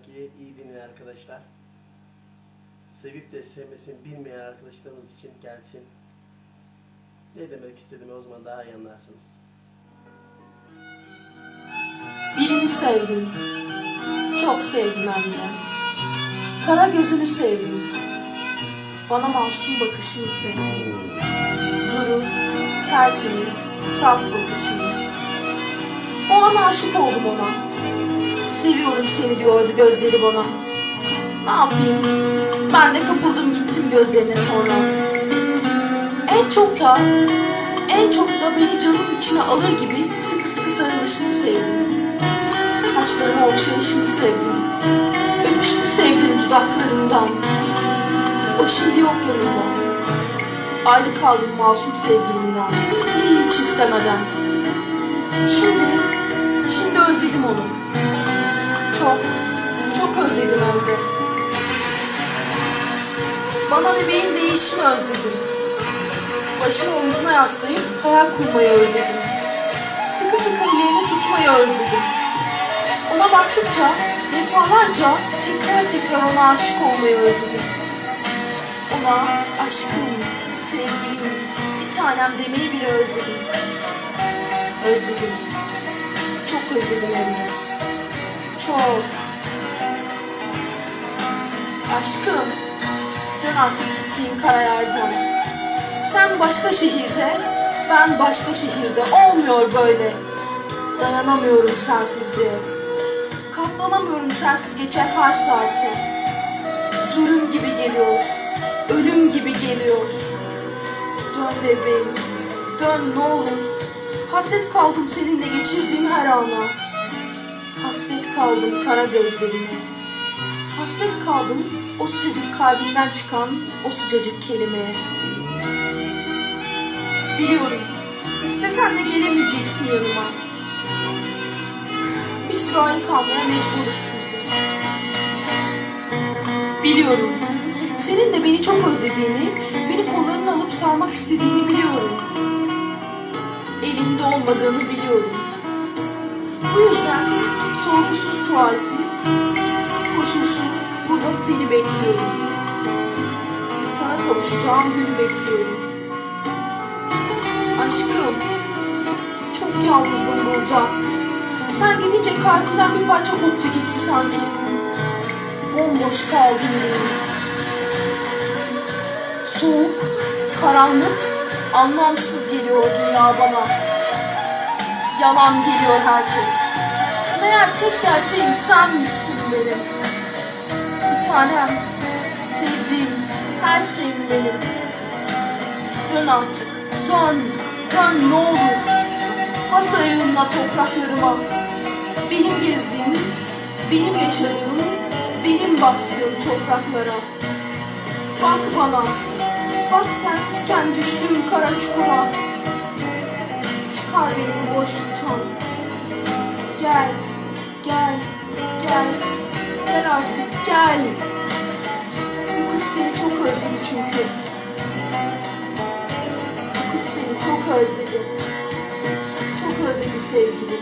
şarkıyı iyi dinleyin arkadaşlar. Sevip de sevmesini bilmeyen arkadaşlarımız için gelsin. Ne demek istediğimi o zaman daha iyi anlarsınız. Birini sevdim. Çok sevdim hem. Kara gözünü sevdim. Bana masum bakışını sevdim. Duru, tertemiz, saf bakışını. O an aşık oldum ona. Seviyorum seni diyordu gözleri bana. Ne yapayım? Ben de kapıldım gittim gözlerine sonra. En çok da, en çok da beni canın içine alır gibi sıkı sıkı sarılışını sevdim. Saçlarımı okşayışını sevdim. Öpüşünü sevdim dudaklarımdan. O şimdi yok yanımda. Ayrı kaldım masum sevgilimden. Hiç istemeden. Şimdi, şimdi özledim onu. Çok, çok özledim hem de. Bana bebeğin değişini özledim. Başını omzuna yaslayıp hayal kurmayı özledim. Sıkı sıkı ileğini tutmayı özledim. Ona baktıkça defalarca tekrar tekrar ona aşık olmayı özledim. Ona aşkım, sevgilim, bir tanem demeyi bile özledim. Özledim. Çok özledim hem de. Çok. Aşkım, dön artık gittiğin kara yerden. Sen başka şehirde, ben başka şehirde. Olmuyor böyle. Dayanamıyorum sensizliğe. Katlanamıyorum sensiz geçen her saate. Zulüm gibi geliyor. Ölüm gibi geliyor. Dön bebeğim. Dön ne olur. Hasret kaldım seninle geçirdiğim her ana. Hasret kaldım kara gözlerine. Hasret kaldım o sıcacık kalbinden çıkan o sıcacık kelimeye. Biliyorum. İstesen de gelemeyeceksin yanıma. Bir süre ayrı kalmaya mecburuz çünkü. Biliyorum. Senin de beni çok özlediğini, beni kollarına alıp sarmak istediğini biliyorum. Elinde olmadığını biliyorum. Bu yüzden sorgusuz sualsiz, koşulsuz burada seni bekliyorum. Sana kavuşacağım günü bekliyorum. Aşkım, çok yalnızım burada. Sen gidince kalbimden bir parça koptu gitti sanki. Bomboş kaldı yüreğim. Soğuk, karanlık, anlamsız geliyor dünya bana. Yalan geliyor herkes. Meğer tek gerçeğim senmişsin benim. Bir tanem, sevdiğim, her şeyim benim. Dön artık, dön, dön ne olur. Bas ayağınla topraklarıma. Benim gezdiğim, benim yaşadığım, benim bastığım topraklara. Bak bana, bak sensizken düştüğüm kara çukura. Çıkar beni bu boşluktan. Gel. Bu kız seni çok özledi çünkü. Bu kız seni çok özledi. Çok özledi sevgilim.